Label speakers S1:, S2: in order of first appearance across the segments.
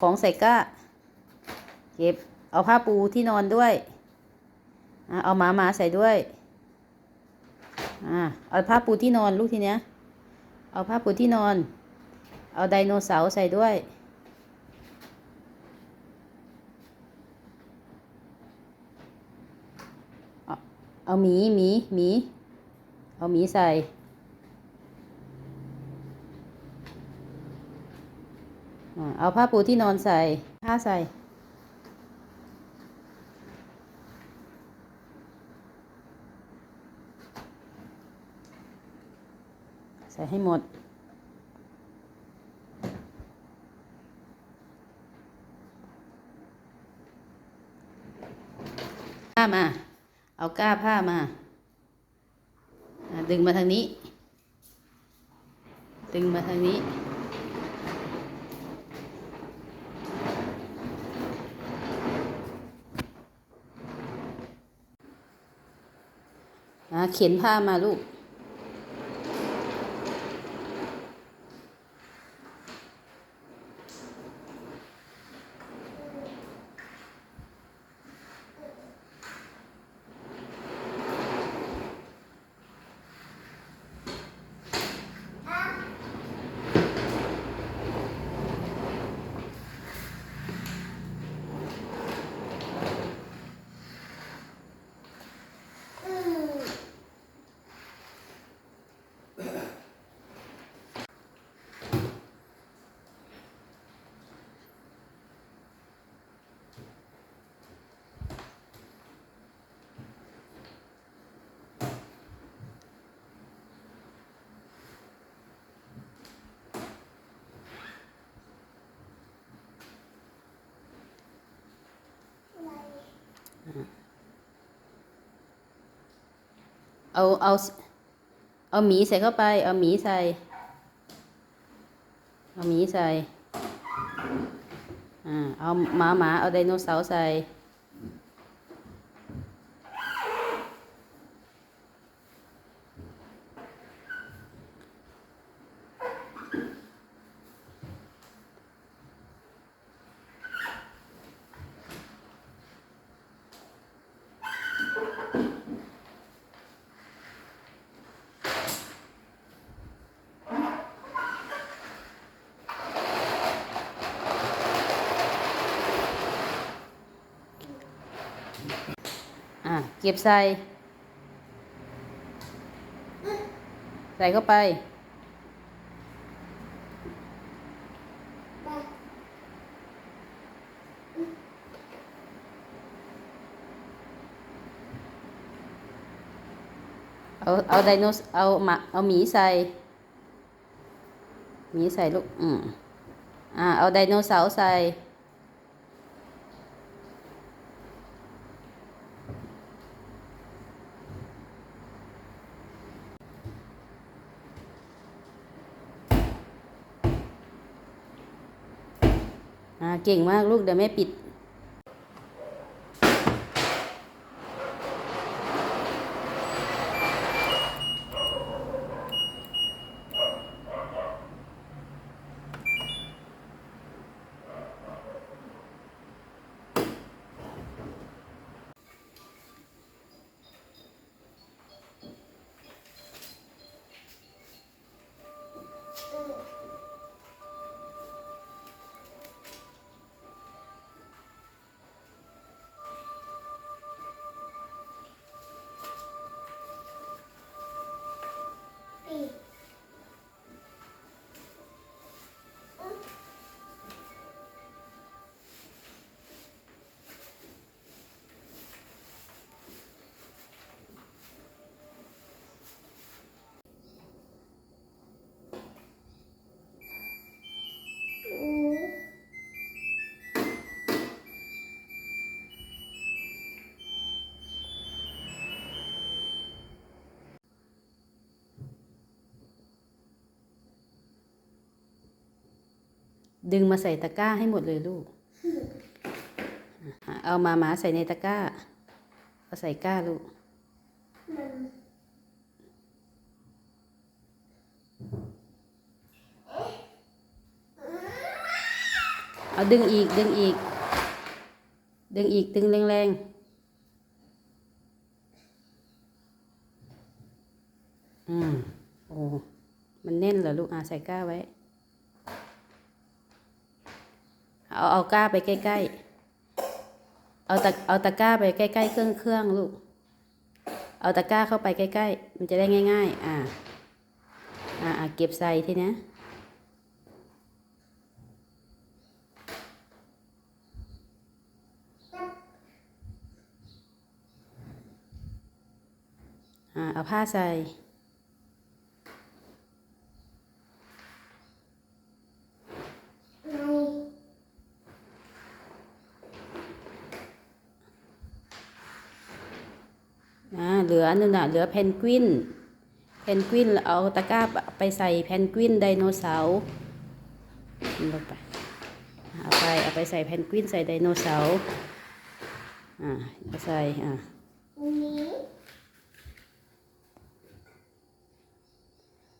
S1: ของใส่ก้าเก็บเอาผ้าปูที่นอนด้วยอเอาหมาหมาใส่ด้วยอเอาผ้าปูที่นอนลูกทีเนี้ย เอาผ้าปูที่นอน เอาไดโนเสาร์ใส่ด้วย เอาหมีหมีหมี เอาหมีใส่ อ่า เอาผ้าปูที่นอนใส่ ผ้าใส่ ใส่ให้หมด ผ้ามา เอาก้าผ้ามาอ่าดึงมาทางนี้ ดึงมาทางนี้ เขียนผ้ามาลูก เอาเอาเอาหมีใส่เข้าไป เอาหมีใส่ เอาหมีใส่ อ่า เอาหมาหมา เอาไดโนเสาร์ใส่ อ่า เก็บใส่ ใส่เข้าไป เอาเอาไดโนสเอาหมาเอาหมีใส่ หมีใส่ลูก อืมอ่า เอาไดโนเสาร์ใส่ เก่งมากลูกเดี๋ยวแม่ปิด ดึงมาใส่ตะกร้าให้หมดเลยลูก เอามาหมาใส่ในตะกร้า เอาใส่ก้าลูก เอาดึงอีกดึงอีก ดึงอีกดึงแรงๆ อืม โอ้ มันแน่นเหรอลูก อ่าใส่ก้าไว้ เอาเอาก้าไปใกล้ๆ เอาตะเอาตะก้าไปใกล้ๆเครื่องเครื่องลูก เอาตะก้าเข้าไปใกล้ๆ มันจะได้ง่าย ๆ อ่า อ่าเก็บใส่ทีเนี้ยอ่าเอาผ้าใส่ อ่าเหลืออันนึงน่ะเหลือเพนกวินเพนกวินเอาตะกร้าไปใส่เพนกวินไดโนเสาร์ลงไปเอาไปเอาไปใส่เพนกวินใส่ไดโนเสาร์อ่าเอาใส่อ่า
S2: นี้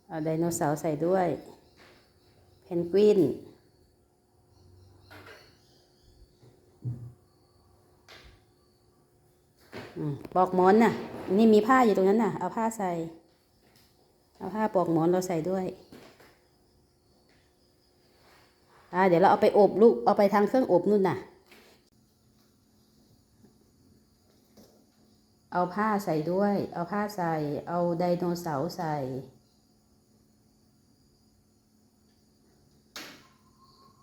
S1: เอาไดโนเสาร์ใส่ด้วย เพนกวิน อืมปอกหมอนน่ะ นี่มีผ้าอยู่ตรงนั้นน่ะ เอาผ้าใส่ เอาผ้าปอกหมอนเราใส่ด้วยอ่าเดี๋ยวเราเอาไปอบลูก เอาไปทางเครื่องอบนู่นน่ะ เอาผ้าใส่ด้วย เอาผ้าใส่ เอาไดโนเสาร์ใส่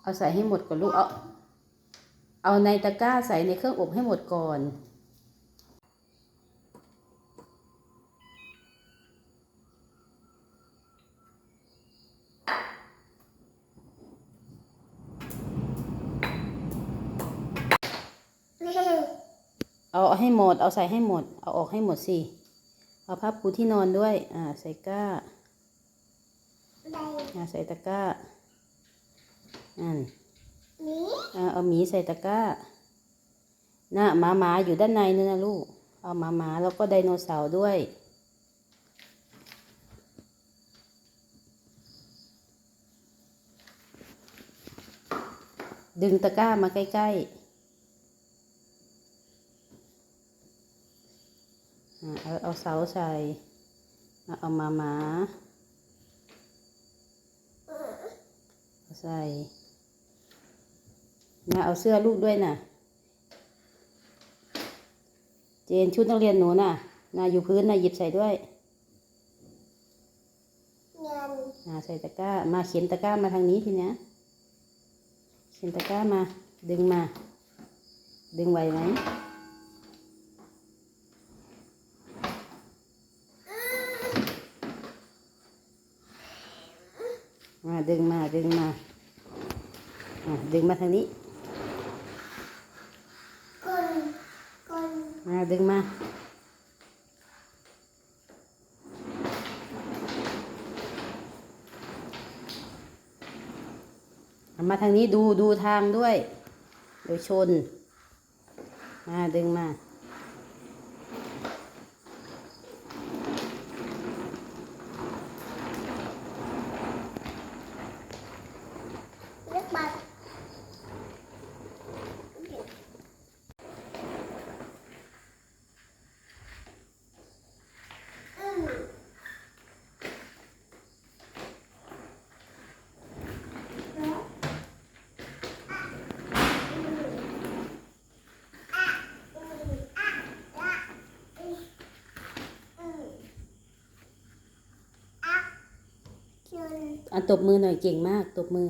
S1: เอาใส่ให้หมดก่อนลูก เอา เอาในตะกร้าใส่ในเครื่องอบให้หมดก่อน เอาให้หมด เอาใส่ให้หมด เอาออกให้หมดสิ เอาผ้าปูที่นอนด้วย อ่า ใส่ก้า
S2: ใด
S1: อ่าใส่ตะกร้าอัน
S2: นี้
S1: อ่าเอาหมีใส่ตะกร้า น่ะหมาหมาอยู่ด้านในนั่นนะลูก เอาหมาหมาแล้วก็ไดโนเสาร์ด้วยดึงตะกร้ามาใกล้ ๆอ่า เอาเอาเสาใส่อะเอาหมาหมาเอาใส่นะเอาเสื้อลูกด้วยนะเจนชุดนักเรียนหนูน่ะนะอยู่พื้นนะหยิบใส่ด้วย
S2: เงิน
S1: นะใส่ตะกร้า มาเขียนตะกร้ามาทางนี้ทีเนี้ยเขียนตะกร้ามา ดึงมา ดึงไหวไหม มาดึงมาดึงมาอะดึงมาทางนี้
S2: คนคน
S1: มาดึงมามาทางนี้ดูดูทางด้วยเดี๋ยวชน มาดึงมา
S2: เลือกบัตรอืมแล้วอะอืมอะอืมอะอะอืมอืมอะจน
S1: อะ ตบมือหน่อยเก่งมาก ตบมือ
S2: อ